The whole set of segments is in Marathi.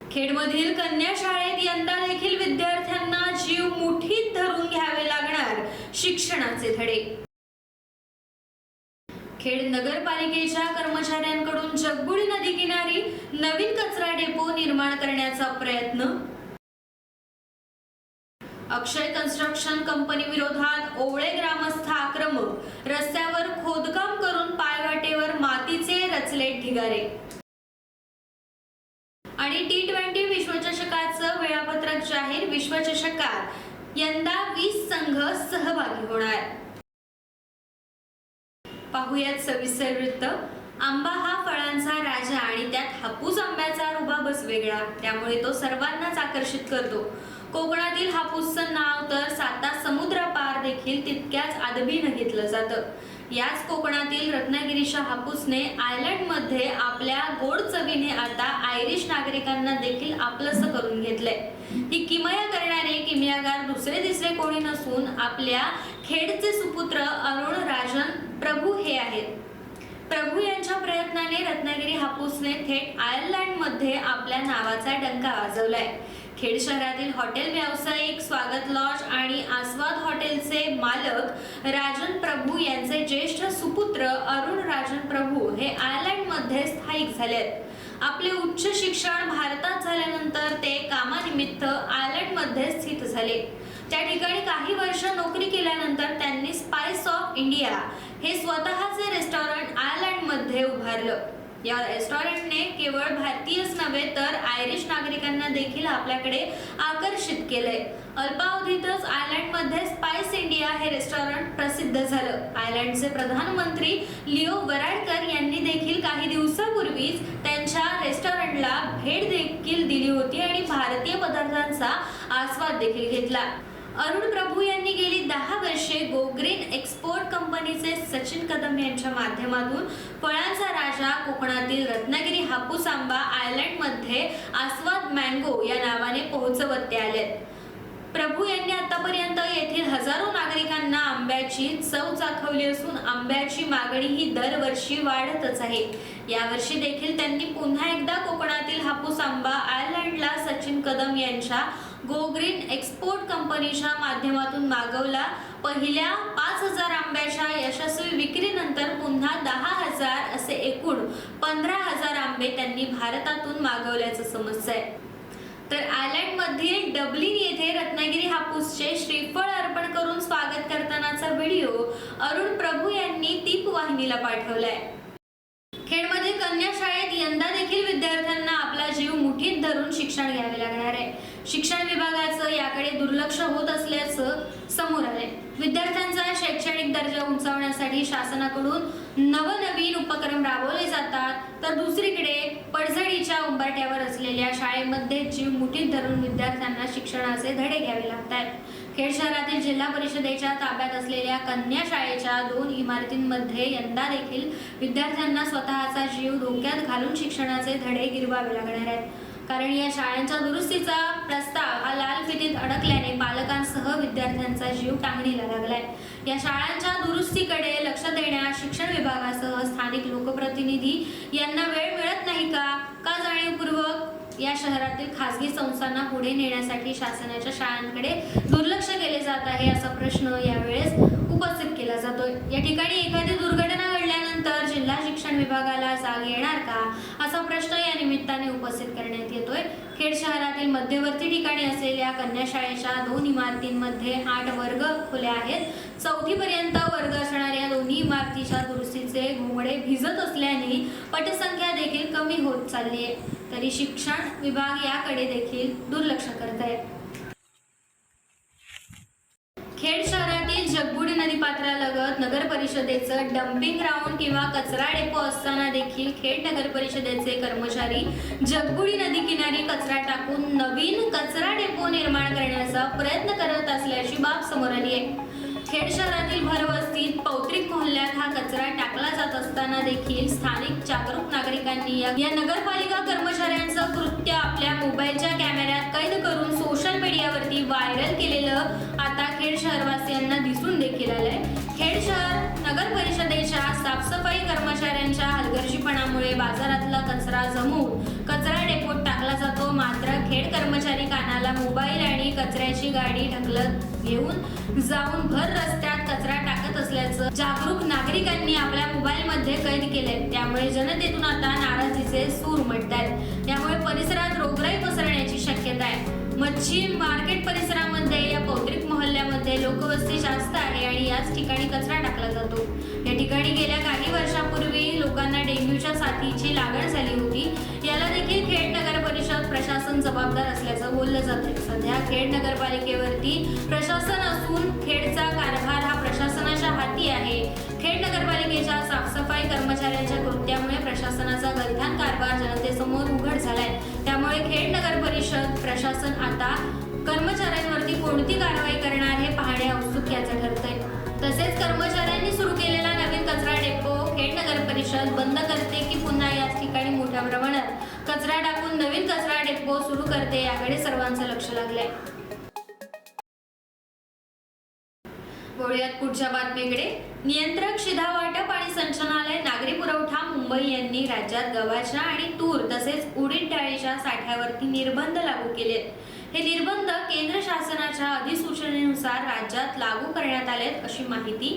खेडमधील कन्या शाळेत यंदा देखील विद्यार्थ्यांना जीव मुठीत धरून घ्यावे लागणार शिक्षणाचे धडे. खेड नगरपालिकेच्या कर्मचाऱ्यांकडून जगबुडी नदी किनारी नवीन कचरा डेपो निर्माण करण्याचा प्रयत्न. अक्षय कन्स्ट्रक्शन कंपनी विरोधात ओवळे ग्रामस्थ आक्रमक रस्त्यावर खोदकाम करून पायवाटेवर मातीचे रचले ढिगारे. आणि टी ट्वेंटी विश्वचषकाचं वेळापत्रक जाहीर विश्वचषकात. यंदा वीस संघ सहभागी होणार. पाहुयात सविस्तर वृत्त. आंबा हा फळांचा राजा आणि त्यात हापूस आंब्याचा रुबाबच वेगळा. त्यामुळे तो सर्वांनाच आकर्षित करतो. कोकणातील हापूसचं नाव तर साता समुद्रापार देखील तितक्याच आदबीनं घेतलं जातं. याच कोकणातील रत्नागिरीच्या हापूसने आयलंडमध्ये आपल्या गोड चवीने आता आयरिश नागरिकांना देखील आपलंसं करून घेतलंय. ही किमया करणारे किमयागार दुसरे तिसरे कोणी नसून आपल्या खेडचे सुपुत्र अरुण राजन प्रभू हे आहेत. प्रभू यांच्या प्रयत्नाने रत्नागिरी हापूसने थेट आयर्लंडमध्ये आपल्या नावाचा डंका वाजवलाय. खेड शहरातील हॉटेल व्यावसायिक स्वागत लॉज आणि आस्वाद हॉटेलचे मालक राजन प्रभू यांचे ज्येष्ठ सुपुत्र अरुण राजन प्रभू हे आयर्लंडमध्ये स्थायिक झालेत. आपले उच्च शिक्षण भारतात झाल्यानंतर ते कामानिमित्त आयर्लंडमध्ये स्थित झाले. त्या ठिकाणी काही वर्ष नोकरी केल्यानंतर त्यांनी स्पाइस ऑफ इंडिया हे स्वतःचे रेस्टॉरंट आयर्लंडमध्ये उभारलं. या रेस्टॉरंटने केवळ भारतीयच नव्हे तर आयरिश नागरिकांना देखील आपल्याकडे आकर्षित केलंय. अल्पावधीतच आयर्लंडमध्ये स्पाइस इंडिया हे रेस्टॉरंट प्रसिद्ध झालं. आयर्लंडचे प्रधानमंत्री लिओ वराडकर यांनी देखील काही दिवसापूर्वीच त्यांच्या रेस्टॉरंटला भेट देखील दिली होती आणि भारतीय पदार्थांचा आस्वाद देखील घेतला. अरुण प्रभू यांनी गेली दहा वर्षे गोग्रीन एक्सपोर्ट कंपनीचे सचिन कदम यांच्या माध्यमातून फळांचा राजा कोकणातील रत्नागिरी हापूस आंबा आयलंडमध्ये आस्वाद मँगो या नावाने पोहोचवत ते आलेत प्रभू यांनी आतापर्यंत येथील हजारो नागरिकांना आंब्याची चव चाखवली असून आंब्याची मागणी ही दरवर्षी वाढतच आहे. यावर्षी देखील त्यांनी पुन्हा एकदा कोकणातील हापूस आंबा आयर्लंडला सचिन कदम यांच्या गो ग्रीन एक्सपोर्ट कंपनीच्या माध्यमातून मागवला. पहिल्या पाच हजार आंब्याच्या यशस्वी विक्रीनंतर पुन्हा दहा हजार असे एकूण पंधरा हजार आंबे त्यांनी भारतातून मागवल्याचं समजतंय. तर आयलंडमधील डब्लिन येथे रत्नागिरी हापूसचे श्रीफळ अर्पण करून स्वागत करतानाचा व्हिडिओ अरुण प्रभू यांनी तीप वाहिनीला पाठवलाय. खेडमध्ये कन्या शाळेत यंदा देखील विद्यार्थ्यांना आपला जीव मुठीत धरून शिक्षण घ्यावे लागणार आहे. शिक्षण विभागाचं याकडे दुर्लक्ष होत असल्याचं समोर आले विद्यार्थ्यांचा शैक्षणिक दर्जा उंचावण्यासाठी शासनाकडून नवनवीन उपक्रम राबवले जातात. तर दुसरीकडे पडझडीच्या उंबरट्यावर असलेल्या शाळेमध्ये जीव मुठीत धरून विद्यार्थ्यांना शिक्षणाचे धडे घ्यावे लागत आहेत खेड शहरातील जिल्हा परिषदेच्या ताब्यात असलेल्या कन्या शाळेच्या दोन इमारतींमध्ये यंदा देखील विद्यार्थ्यांना स्वतःचा जीव धोक्यात घालून शिक्षणाचे धडे गिरवावे लागणार आहेत. कारण या शाळांच्या दुरुस्तीचा प्रस्ताव हा लाल फितीत अडकल्याने पालकांसह विद्यार्थ्यांचा जीव टांगणीला लागलाय. या शाळांच्या दुरुस्तीकडे लक्ष देण्यास शिक्षण विभागासह स्थानिक लोकप्रतिनिधी यांना वेळ मिळत नाही का? का जाणीवपूर्वक? या शहरातील खासगी संस्थांना पुढे नेण्यासाठी शासनाच्या शाळांकडे दुर्लक्ष केले जात आहे असा प्रश्न यावेळेस उपस्थित केला जातोय या ठिकाणी एखादी दुर्घटना घडल्यानंतर जिल्हा शिक्षण विभागाला जाग येणार का? असा प्रश्न या निमित्ताने उपस्थित करण्यात येतोय. खेड शहरातील मध्यवर्ती ठिकाणी असलेल्या कन्या शाळेच्या दोन इमारतींमध्ये आठ वर्ग खुले आहेत. चौथी पर्यंत वर्ग असणाऱ्या दोन्ही इमारतीच्या दुरुस्तीचे घोंगडे भिजत असल्याने पटसंख्या देखील कमी होत चालली आहे. तरी शिक्षण विभाग याकडे देखील दुर्लक्ष करत आहे खेड शहरात पुण्यातील नदी पात्रालगत नगर परिषदेचं डम्पिंग ग्राउंड किंवा कचरा डेपो असताना देखील खेड नगर परिषदेचे कर्मचारी जगबुडी नदी किनारी कचरा टाकून नवीन कचरा डेपो निर्माण करण्याचा प्रयत्न करत असल्याची बाब समोर आली आहे. खेड शहरातील भरवस्तीत पौत्रिक मोहल्ल्यात हा कचरा टाकला जात असताना देखील स्थानिक जागरूक नागरिकांनी या नगरपालिका कर्मचाऱ्यांचं कृत्य आपल्या मोबाईलच्या कॅमेऱ्यात कैद करून सोशल मीडियावरती व्हायरल केलेलं खेड शहरवासियांना दिसून देखील आलंय. खेड शहर नगर परिषदेच्या साफसफाई कर्मचाऱ्यांच्या हलगर्जीपणामुळे बाजारातला कचरा जमून कचरा डेपोत टाकला जातो. मात्र खेड कर्मचारी कानाला मोबाईल आणि कचऱ्याची गाडी ढकलत घेऊन जाऊन भर रस्त्यात कचरा टाकत असल्याचं जागरूक नागरिकांनी आपल्या मोबाईलमध्ये कैद केले त्यामुळे जनतेतून आता नाराजीचे सूर मटतात त्यामुळे परिसरात रोगराई पसरण्याची शक्यता आहे. मच्छी मार्केट परिसरामध्ये या पौत्रिक मोहल्ल्यामध्ये लोकवस्ती जास्त आहे आणि याच ठिकाणी कचरा टाकला जातो. या ठिकाणी गेल्या काही वर्षापूर्वी लोकांना डेंग्यूच्या साथीची लागण झाली होती. याला देखील खेड नगर परिषद प्रशासन जबाबदार असल्याचं बोललं जातं सध्या खेड नगरपालिकेवरती प्रशासन असून खेडचा कारभार हा प्रशासनाच्या हाती आहे. खेड नगरपालिकेच्या साफसफाई कर्मचाऱ्यांच्या कृत्यामुळे प्रशासनाचा गलथान कारभार जनतेसमोर उघड झालाय. त्यामुळे खेड नगर परिषद प्रशासन आता कर्मचाऱ्यांवरती कोणती कारवाई करणार हे पाहणे औत्सुक्याचं ठरतंय. तसेच कर्मचाऱ्यांनी सुरू केलेला नवीन कचरा डेपो खेड नगर परिषद बंद करते की पुन्हा याच ठिकाणी मोठ्या प्रमाणात? कचरा टाकून नवीन कचरा डेपो सुरू करते याकडे सर्वांचं लक्ष लागलंय. वळूयात पुढच्या बातमीकडे. नियंत्रक शिधा वाटप आणि संचनालय नागरी पुरवठा मुंबई यांनी राज्यात गव्हाच्या आणि तूर तसेच उडीद डाळीच्या साठ्यावरती निर्बंध लागू केलेत. हे निर्बंध केंद्र शासनाच्या अधिसूचनेनुसार राज्यात लागू करण्यात आले अशी माहिती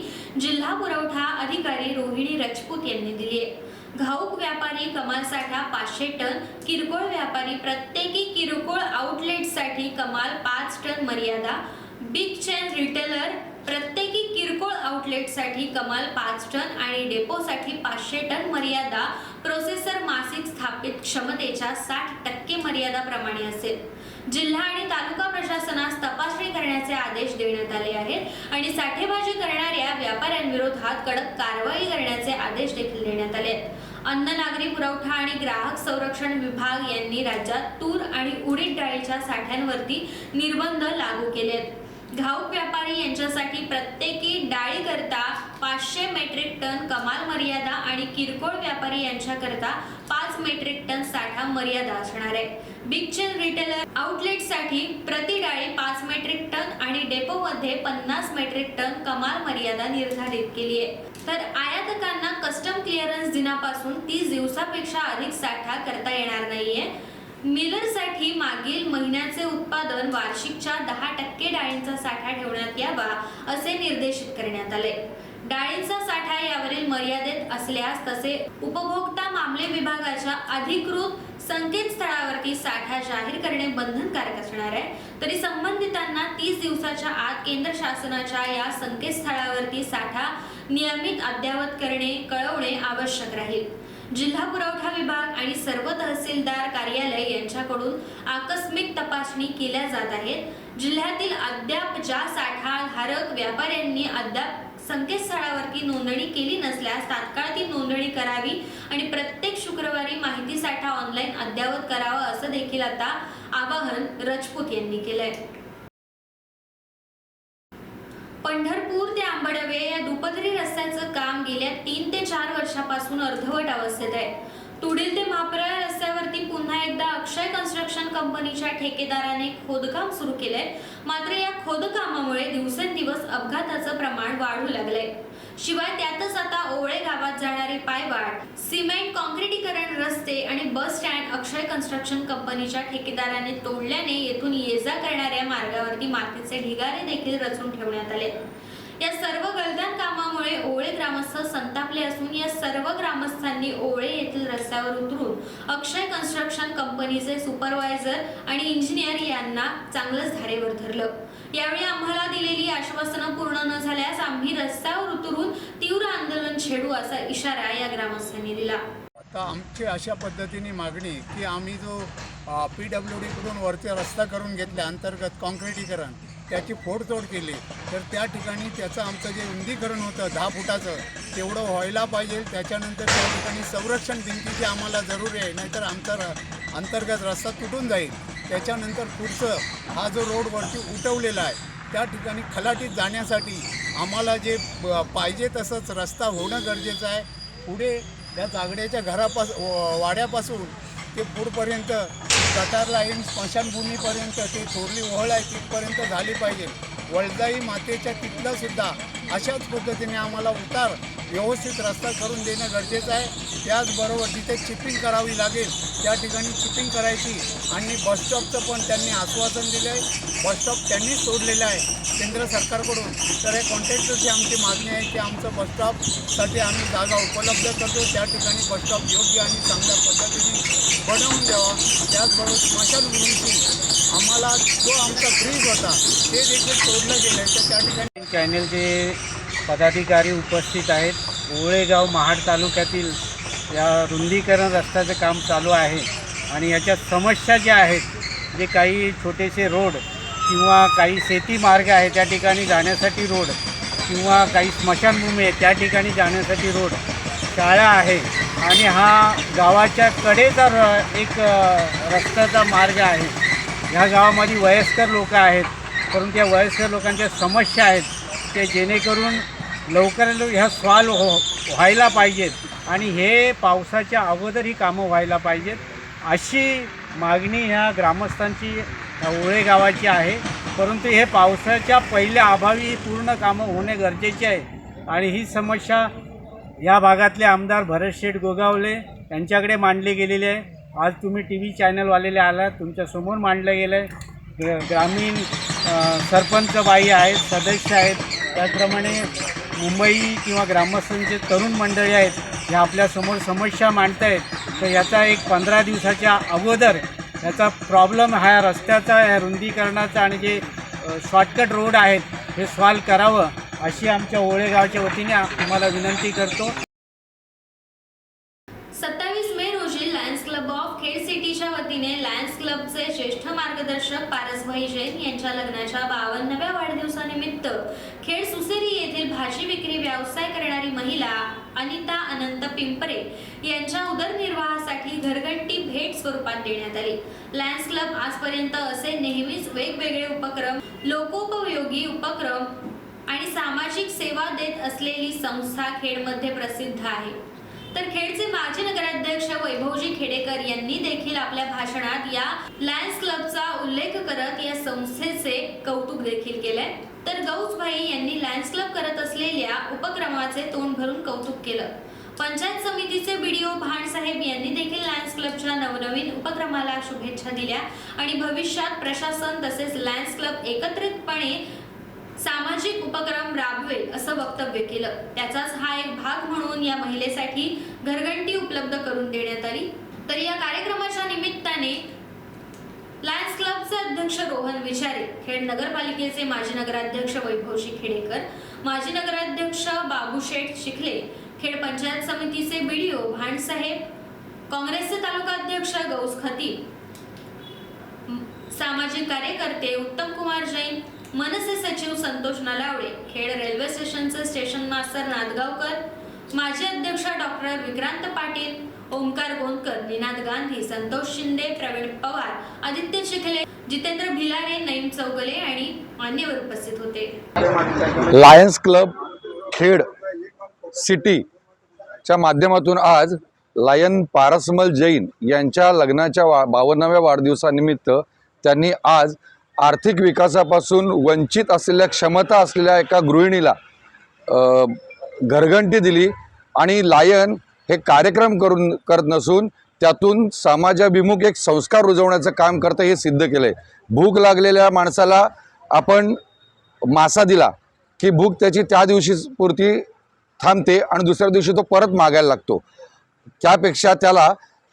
जिल्हा पुरवठा अधिकारी रोहिणी राजपूत यांनी दिली आहे. घाऊक व्यापारी कमाल साठा पाचशे टन किरकोळ व्यापारी प्रत्येकी किरकोळ आउटलेटसाठी कमाल पाच टन मर्यादा बिग चेन रिटेलर प्रत्येकी किरकोळ आउटलेटसाठी कमाल पाच टन आणि डेपोसाठी पाचशे टन मर्यादा प्रोसेसर मासिक स्थापित क्षमतेच्या साठ टक्के मर्यादाप्रमाणे असेल. जिल्हा आणि तालुका प्रशासनास तपासणी करण्याचे आदेश देण्यात आले आहेत. आणि साठेबाजी करणाऱ्या व्यापाऱ्यांविरोधात कडक कारवाई करण्याचे आदेश देखील देण्यात आले आहेत. अन्न नागरी पुरवठा आणि ग्राहक संरक्षण विभाग यांनी राज्यात तूर आणि उडीद डाळीच्या साठ्यांवरती निर्बंध लागू केले आहेत घाऊक व्यापारी यांच्यासाठी प्रत्येकी डाळीकरता पाचशे मेट्रिक टन कमाल मर्यादा आणि किरकोळ व्यापारी यांच्याकरता पाच मेट्रिक टन साठा मर्यादा असणार आहे. बिग चेन रिटेलर आउटलेटसाठी प्रति डाळी पाच मेट्रिक टन आणि डेपोमध्ये पन्नास मेट्रिक टन कमाल मर्यादा निर्धारित केली आहे. तर आयातकांना कस्टम क्लिअरन्स दिनापासून तीस दिवसापेक्षा अधिक साठा करता येणार नाहीये. मिलरसाठी मागील महिन्याचे उत्पादन वार्षिकच्या दहा टक्के डाळींचा साठा ठेवण्यात यावा असे निर्देशित करण्यात आले. डाळींचा साठा यावरील मर्यादेत असल्यास तसे उपभोक्ता मामले विभागाच्या अधिकृत संकेतस्थळावरती साठा जाहीर करणे बंधनकारक असणार आहे. तरी संबंधितांना तीस दिवसाच्या आत केंद्र शासनाच्या या संकेतस्थळावरती साठा नियमित अद्ययावत करणे कळवणे आवश्यक राहील. जिल्हा पुरवठा विभाग आणि सर्व तहसीलदार कार्यालय यांच्याकडून आकस्मिक तपासणी केल्या जात आहेत. जिल्ह्यातील अद्याप ज्या साठा धारक व्यापाऱ्यांनी अद्याप संकेतस्थळावरती नोंदणी केली नसल्यास तात्काळ ती नोंदणी करावी आणि प्रत्येक शुक्रवारी माहिती साठा ऑनलाईन अद्ययावत करावा असं देखील आता आवाहन राजपूत यांनी केलंय. पंढरपूर ते आंबडवे या दुपदरी रस्त्याचं काम गेल्या तीन ते चार वर्षापासून अर्धवट अवस्थेत आहे. तुडील ते म्हापरा रस्त्यावरती पुन्हा एकदा अक्षय कन्स्ट्रक्शन कंपनीच्या ठेकेदाराने खोदकाम सुरू केलंय. मात्र या खोदकामामुळे दिवसेंदिवस अपघाताचं प्रमाण वाढू लागलंय. शिवाय त्यातच आता ओळे गावात जाणारी पायवाट सिमेंट कॉन्क्रिटीकरण रस्ते आणि बस स्टँड अक्षय कन्स्ट्रक्शन कंपनीच्या ठेकेदाराने तोडल्याने येथून ये जा करणाऱ्या मार्गावरती मातीचे ढिगारे देखील रचून ठेवण्यात आले. या सर्व गलदान कामामुळे ओळे ग्रामस्थ संतापले असून या सर्व ग्रामस्थांनी ओळे येथील रस्त्यावर उतरून अक्षय कन्स्ट्रक्शन कंपनीचे सुपरवायझर आणि इंजिनियर यांना चांगलंच धारेवर धरलं. यावेळी आम्हाला दिलेली आश्वासनं पूर्ण न झाल्यास आम्ही रस्त्यावर उतरून तीव्र आंदोलन छेडू असा इशारा या ग्रामस्थांनी दिला. आता आमची अशा पद्धतीने मागणी की आम्ही जो पी डब्ल्यू डीकडून वरचा रस्ता करून घेतला अंतर्गत कॉन्क्रिटीकरण त्याची फोडतोड केली तर त्या ठिकाणी त्याचं आमचं जे रुंदीकरण होतं दहा फुटाचं तेवढं व्हायला पाहिजे. त्याच्यानंतर त्या ठिकाणी संरक्षण भिंतीची आम्हाला जरुरी आहे नाहीतर आमचा र अंतर्गत रस्ता तुटून जाईल. त्याच्यानंतर पुढचं हा जो रोड वरती उठवलेला आहे त्या ठिकाणी खलाटीत जाण्यासाठी आम्हाला जे पाहिजे तसंच रस्ता होणं गरजेचं आहे. पुढे त्या जागड्याच्या घरापास व- वाड्यापासून ते पुढपर्यंत गटार लाईन स्मशानभूमीपर्यंत ते थोरली ओहळ आहे तिथपर्यंत झाली पाहिजे. वळजाई मातेच्या तिथलंसुद्धा अशाच पद्धतीने आम्हाला उतार व्यवस्थित रस्ता करून देणं गरजेचं आहे. त्याचबरोबर जिथे चिपिंग करावी लागेल त्या ठिकाणी चिपिंग करायची आणि बसस्टॉपचं पण त्यांनी आश्वासन दिलं आहे बसस्टॉप त्यांनी सोडलेलं आहे केंद्र सरकारकडून. तर हे कॉन्ट्रॅक्टरची आमची मागणी आहे की आमचं बसस्टॉपसाठी आम्ही जागा उपलब्ध करतो. त्या ठिकाणी बसस्टॉप योग्य आणि चांगल्या पद्धतीने बनवून द्यावा. त्याचबरोबर स्मशानभूमीची आम्हाला जो आमचा ब्रिज होता ते देखील तोडलं गेलं तर त्या ठिकाणी चॅनलचे पदाधिकारी उपस्थित आहेत. ओळेगाव महाड तालुक्यातील या रुंदीकरण रस्त्याचं काम चालू आहे. आणि याच्या समस्या ज्या आहेत जे काही छोटेसे रोड किंवा काही शेती मार्ग आहे त्या ठिकाणी जाण्यासाठी रोड किंवा काही स्मशानभूमी आहे त्या ठिकाणी जाण्यासाठी रोड शाळा आहे. आणि हा गावाच्या कडेचा र एक रस्त्याचा मार्ग आहे. ह्या गावामध्ये वयस्कर लोक आहेत परंतु या वयस्कर लोकांच्या समस्या आहेत. ते जेणेकरून लवकर ह्या सॉल्व हो व्हायला पाहिजेत आणि हे पावसाच्या अगोदर ही कामं व्हायला पाहिजेत. अशी मागणी ह्या ग्रामस्थांची ओळे गावाची आहे. परंतु हे पावसाच्या पहिल्या अभावी पूर्ण कामं होणे गरजेचे आहे. आणि ही समस्या या भागातले आमदार भरत शेठ गोगावले यांच्याकडे मांडली गेलेली आहे. आज तुम्ही टी व्ही चॅनलवालेले आलात तुमच्यासमोर मांडलं गेलं आहे ग्रामीण सरपंचबाई सरपंच बाई आहेत सदस्य आहेत. त्याचप्रमाणे मुंबई किंवा ग्रामस्थांचे तरुण मंडळी आहेत ह्या आपल्यासमोर समस्या मांडत आहेत तर याचा एक पंधरा दिवसाच्या अगोदर याचा प्रॉब्लेम हा रस्त्याचा या रुंदीकरणाचा आणि जे शॉर्टकट रोड आहेत हे सॉल्व करावं अशी आमच्या ओळेगावच्या वतीने तुम्हाला विनंती करतो सत्तावीस मे रोजी लायन्स क्लब ऑफ खेड सिटीच्या वतीने लायन्स क्लबचे ज्येष्ठ मार्गदर्शक पारसभाई जैन यांच्या लग्नाच्या बावन्नव्या वाढदिवसानिमित्त खेड सुसेरी येथील भाजी विक्री व्यवसाय करणारी महिला अनिता अनंत पिंपरे यांच्या उदरनिर्वाहासाठी घरघंटी भेट स्वरूपात देण्यात आली. लायन्स क्लब आजपर्यंत असे नेहमीच वेगवेगळे उपक्रम लोकोपयोगी उपक्रम आणि सामाजिक सेवा देत असलेली संस्था खेडमध्ये प्रसिद्ध आहे. तर खेडचे माजी नगराध्यक्ष वैभवजी खेडेकर यांनी देखील आपल्या भाषणात या लायन्स क्लबचा उल्लेख करत या संस्थेचे कौतुक देखील केलंय. तर गौसभाई यांनी लायन्स क्लब करत असलेल्या उपक्रमाचे तोंड भरून कौतुक केलं. पंचायत समितीचे बीडीओ भाणसाहेब यांनी देखील लायन्स क्लबच्या नवनवीन उपक्रमाला शुभेच्छा दिल्या आणि भविष्यात प्रशासन तसेच लायन्स क्लब एकत्रितपणे सामाजिक उपक्रम राबवेल असं वक्तव्य केलं. त्याचाच हा एक भाग म्हणून या महिलेसाठी घरघंटी उपलब्ध करून देण्यात आली. तर या कार्यक्रमाच्या निमित्ताने लायन्स क्लबचे अध्यक्ष रोहन विचारे खेड नगरपालिकेचे माजी नगराध्यक्ष वैभवशी खेडेकर माजी नगराध्यक्ष बाबूशेठ शिखले खेड पंचायत समितीचे बीडीओ भांडसाहेब काँग्रेसचे तालुका अध्यक्ष गौस खतीब सामाजिक कार्यकर्ते उत्तम कुमार जैन मनसे सचिव संतोष नलावडे खेड रेल्वे स्टेशनचे स्टेशन मास्टर नादगावकर माजी अध्यक्ष डॉक्टर विक्रांत पाटील ओंकार गोंदकर निनाद गांधी संतोष शिंदे प्रवीण पवार आदित्य शिखले जितेंद्र भिलारे नईम चौगले आणि मान्यवर उपस्थित होते. लायन्स क्लब खेड सिटी च्या माध्यमातून आज लायन पारसमल जैन यांच्या लग्नाच्या वा बावन्नाव्या वाढदिवसानिमित्त त्यांनी आज आर्थिक विकासापासून वंचित असलेल्या क्षमता असलेल्या एका गृहिणीला घरघंटी दिली आणि लायन हे कार्यक्रम करून करत नसून त्यातून समाजाभिमुख एक संस्कार रुजवण्याचं काम करतं हे सिद्ध केलं आहे भूक लागलेल्या माणसाला आपण मासा दिला की भूक त्याची त्या दिवशी पुरती थांबते आणि दुसऱ्या दिवशी तो परत मागायला लागतो. त्यापेक्षा त्याला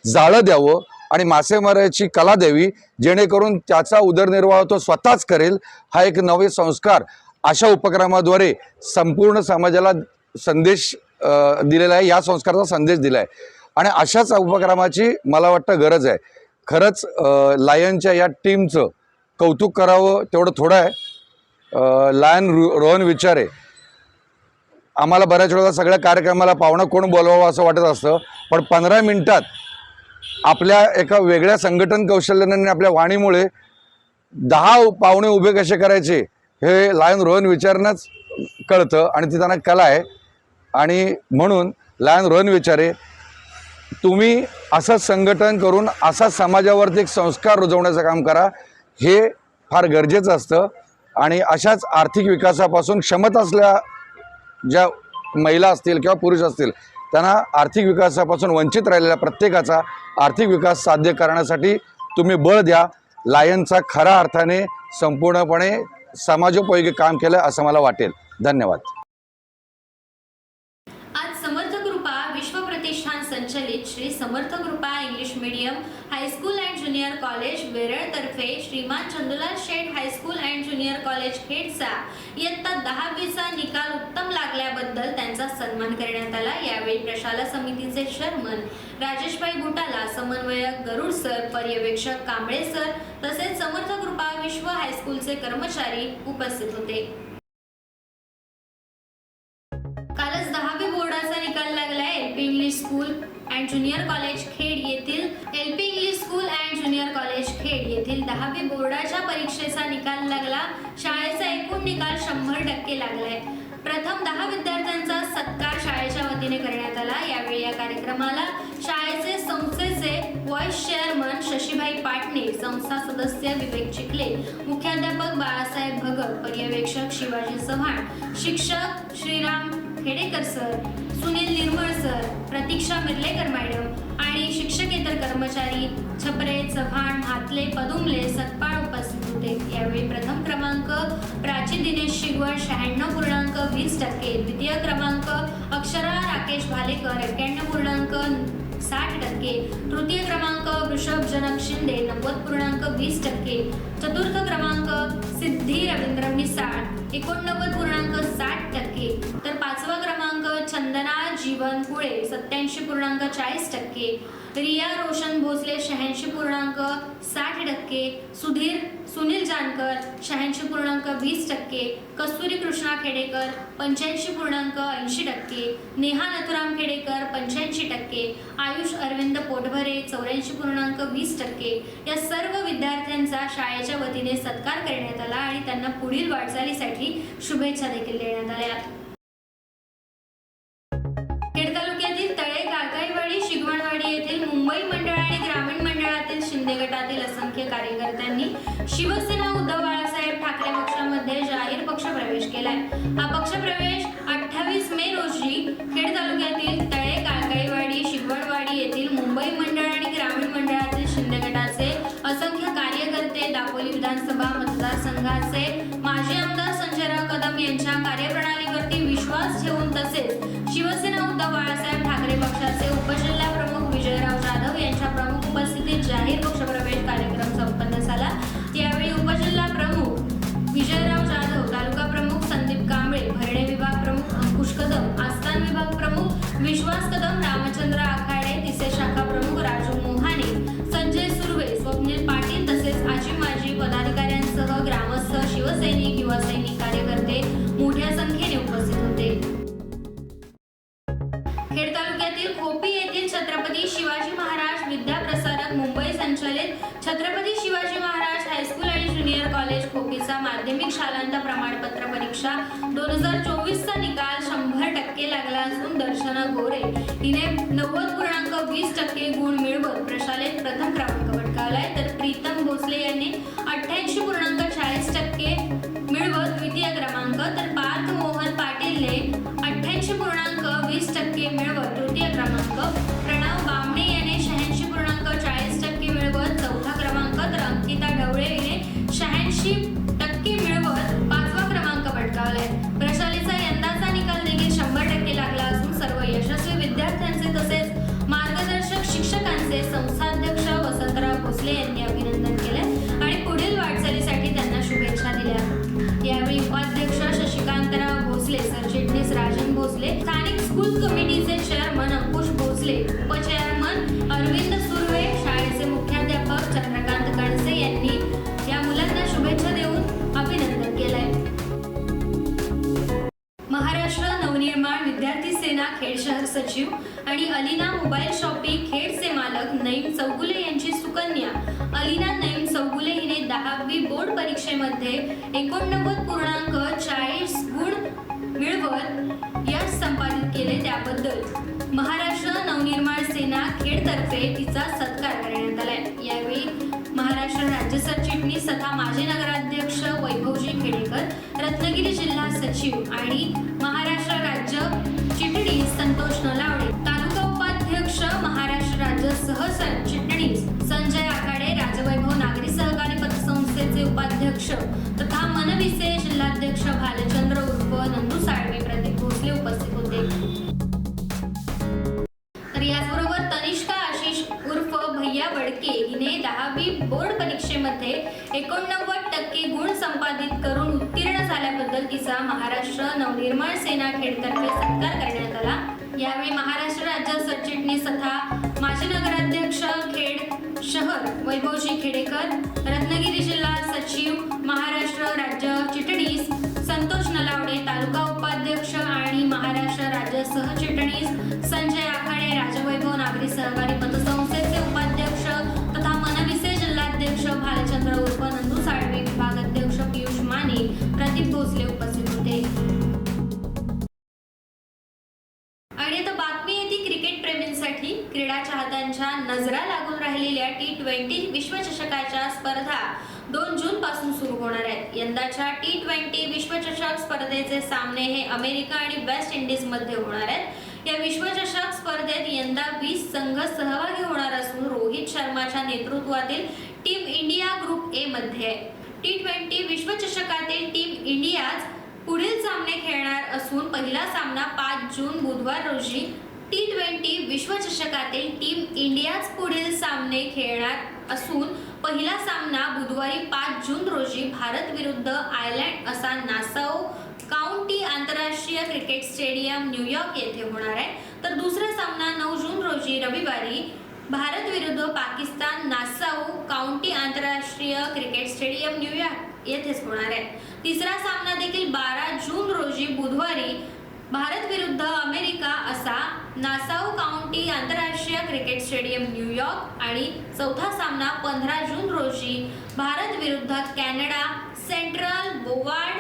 जाळं द्यावं आणि मासेमारीची कला द्यावी जेणेकरून त्याचा उदरनिर्वाह तो स्वतःच करेल हा एक नवे संस्कार अशा उपक्रमाद्वारे संपूर्ण समाजाला संदेश दिलेला आहे या संस्काराचा संदेश दिला आहे. आणि अशाच उपक्रमाची मला वाटतं गरज आहे. खरंच लायनच्या या टीमचं कौतुक करावं तेवढं थोडं आहे. लायन रो रोहन विचारे आम्हाला बऱ्याच वेळेला सगळ्या कार्यक्रमाला पाहुणं कोण बोलवावं असं वाटत असतं पण पंधरा मिनटात आपल्या एका वेगळ्या संघटन कौशल्याने आपल्या वाणीमुळे दहा पाहुणे उभे कसे करायचे हे लायन रोहन विचारणंच कळतं आणि ती त्यांना कला आहे. आणि म्हणून लायन रोहन विचारे तुम्ही असं संघटन करून असा समाजावरती एक संस्कार रुजवण्याचं काम करा हे फार गरजेचं असतं. आणि अशाच आर्थिक विकासापासून क्षमता असल्या ज्या महिला असतील किंवा पुरुष असतील त्यांना आर्थिक विकासापासून वंचित राहिलेल्या प्रत्येकाचा आर्थिक विकास साध्य करण्यासाठी तुम्ही बळ द्या. लायनचा खऱ्या अर्थाने संपूर्णपणे समाजोपयोगी काम केलं असं मला वाटेल. धन्यवाद. आज समर्थ कृपा विश्व प्रतिष्ठान संचलित Shri Samarth Krupa English medium high school and junior college Veral तर्फे श्रीमान Chandulal Sheth high school and junior college खेडचा इयत्ता दहावीचा निकाल उत्तम लागल्याबद्दल त्यांचा सन्मान करण्यात आला. यावेळी प्रशाला समितीचे चेअरमन राजेशभाई बुटाला समन्वयक गरुड सर पर्यवेक्षक कांबळे सर तसेच समर्थ कृपा विश्व हायस्कूलचे कर्मचारी उपस्थित होते. कालच दहावी बोर्डाचा निकाल लागलाय. L P English school and junior college Khed येथील L P English school and junior college Khed येथील दहावी बोर्डाच्या परीक्षेचा निकाल लागला. शाळेचा एकूण निकाल शंभर टक्के लागलाय. प्रथम दहा विद्यार्थ्यांचा सत्कार शाळेच्या वतीने करण्यात आला. यावेळी या कार्यक्रमाला शाळेचे संस्थेचे व्हाईस चेअरमन शशीभाई पाटणे संस्था सदस्य विवेक चिखले मुख्याध्यापक बाळासाहेब भगत पर्यवेक्षक शिवाजी चव्हाण शिक्षक श्रीराम खेडेकर सर सुनील निर्मळ सर प्रतीक्षा मिर्लेकर मॅडम आणि शिक्षक कर्मचारी छपरे चव्हाण हातले पदुमले सतपाळ उपस्थित होते. यावेळी प्रथम क्रमांक प्राची दिनेश शिगवण शहाण्णव पूर्णांक वीस टक्के द्वितीय क्रमांक अक्षरा राकेश भालेकर एक्क्याण्णव पूर्णांक साठ टक्के तृतीय क्रमांक वृषभ जनक शिंदे नव्वद पूर्णांक वीस टक्के चतुर्थ क्रमांक सिद्धी रवींद्र मिसाळ एकोणनव्वद पूर्णांक साठ टक्के तर पाचवा क्रमांक चंदना जीवन कुळे सत्याऐंशी पूर्णांक चाळीस टक्के रिया रोशन भोसले शहाऐंशी पूर्णांक साठ टक्के सुधीर सुनील जानकर शहाऐंशी पूर्णांक वीस टक्के कस्तुरी कृष्णा खेडेकर पंच्याऐंशी पूर्णांक ऐंशी टक्के नेहा नथुराम खेडेकर पंच्याऐंशी टक्के आयुष अरविंद पोटभरे चौऱ्याऐंशी पूर्णांक वीस टक्के या सर्व विद्यार्थ्यांचा शाळेच्या वतीने सत्कार करण्यात आला आणि त्यांना पुढील वाटचालीसाठी शुभेच्छा देखील देण्यात आल्या. दापोली विधानसभा मतदारसंघाचे माजी आमदार संजयराव कदम यांच्या कार्यप्रणालीवरती विश्वास ठेवून तसेच शिवसेना उद्धव बाळासाहेब ठाकरे पक्षाचे उपजिल्हा प्रमुख विजयराव जाधव यांच्या प्रमुख उपस्थितीत जाहीर पक्षप्रवेश परीक्षा दोन हजार चोवीसचा निकाल शंभर टक्के लागला असून दर्शना गोरे हिने नव्वद पूर्णांक वीस टक्के गुण मिळवत प्रशालेत प्रथम क्रमांक पटकावलाय. तर प्रीतम भोसले यांनी अठ्ठ्याऐंशी पूर्णांक चाळीस टक्के मिळवत द्वितीय क्रमांक. तर पार्थ मोहन पाटीलने अठ्ठ्याऐंशी पूर्णांक वीस टक्के मिळवत तृतीय क्रमांक. भोसले. स्थानिक स्कूल कमिटीचे चेअरमन अंकुश भोसले उपचेअरमन अरविंद सुर्वे शाळेचे मुख्याध्यापक चंद्रकांत कणसे यांनी या मुलांना शुभेच्छा देऊन अभिनंदन केलंय. महाराष्ट्र नवनिर्माण विद्यार्थी सेना खेड शहर सचिव आणि अलिना मोबाईल शॉपिंग खेडचे मालक नईम चौगुले यांची सुकन्या. अलिना नईम चौगुले हिने दहावी बोर्ड परीक्षेमध्ये एकोणनव्वद पूर्णांक चाळीस गुण मिळवत केले त्याबद्दल. महाराष्ट्र नवनिर्माण सेना खेडतर्फे तिचा सत्कार करण्यात आलाय. यावेळी महाराष्ट्र राज्य सरचिटणीस तथा माजी नगराध्यक्ष वैभवजी खेडेकर रत्नागिरी जिल्हा सचिव आणि महाराष्ट्र राज्य संतोष नलावडे तालुका उपाध्यक्ष महाराष्ट्र राज्य सहचिटणीस संजय आखाडे राजवैभव नागरी सहकारी पतसंस्थेचे उपाध्यक्ष परीक्षेमध्ये एकोणनव्वद टक्के गुण संपादित करून उत्तीर्ण झाल्याबद्दल तिचा महाराष्ट्र नवनिर्माण सेना खेडतर्फे सत्कार करण्यात आला. यावेळी महाराष्ट्र राज्य सरचिटणीस तथा माजी नगराध्यक्ष खेड शहर वैभवजी खेडेकर रत्नागिरी जिल्हा सचिव महाराष्ट्र राज्य चिटणीस संतोष नलावडे तालुका उपाध्यक्ष आणि महाराष्ट्र राज्य सहचिटणीस संजय आखाडे राजवैभव नागरी सहकारी विश्वचषक सामने हे अमेरिका आणि वेस्ट इंडिजमध्ये होणार आहेत. या विश्वचषक स्पर्धेत यंदा वीस संघ सहभागी होणार असून रोहित शर्माच्या नेतृत्वातील टीम इंडिया ग्रुप ए मध्ये टी ट्वेंटी विश्वचषकातील टीम इंडियाच पुढील सामने खेळणार असून पहिला सामना पाच जून बुधवार रोजी टी ट्वेंटी विश्वचषकातील टीम इंडियाच पुढील सामने खेळणार असून पहिला सामना बुधवारी पाच जून रोजी भारत विरुद्ध आयर्लंड असा नासाऊ काउंटी आंतरराष्ट्रीय क्रिकेट स्टेडियम न्यूयॉर्क येथे होणार आहे. तर दुसरा सामना नऊ जून रोजी रविवारी भारत विरुद्ध पाकिस्तान नासाऊ काउंटी आंतरराष्ट्रीय क्रिकेट स्टेडियम न्यूयॉर्क येथेच होणार आहे. तिसरा सामना देखील बारा जून रोजी बुधवारी भारत विरुद्ध अमेरिका असा नासाऊ काउंटी आंतरराष्ट्रीय क्रिकेट स्टेडियम न्यूयॉर्क आणि चौथा सामना पंधरा जून रोजी भारत विरुद्ध Canada Central Broward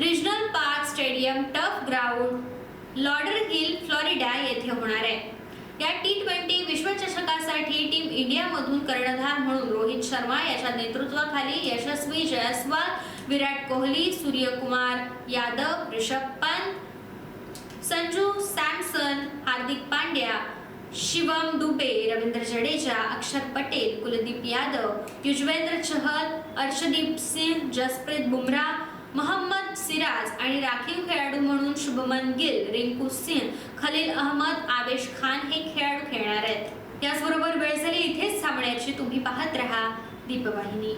regional park stadium turf ground Lauderhill Florida येथे होणार आहे. या टी ट्वेंटी विश्वचषकासाठी टीम इंडियामधून कर्णधार म्हणून रोहित शर्मा याच्या नेतृत्वाखाली यशस्वी जयस्वाल विराट कोहली सूर्यकुमार यादव ऋषभ पंत संजू सॅमसन हार्दिक पांड्या शिवम दुबे रवींद्र जडेजा अक्षर पटेल कुलदीप यादव युजवेंद्र चहल अर्शदीप सिंग जसप्रीत बुमराह मोहम्मद सिराज आणि राखीव खेळाडू म्हणून शुभमन गिल रिंकू सिंग खलील अहमद आवेश खान हे खेळाडू खेळणार आहेत. याचबरोबर वेळ झाली इथेच थांबण्याची. तुम्ही पाहत रहा दीपवाहिनी.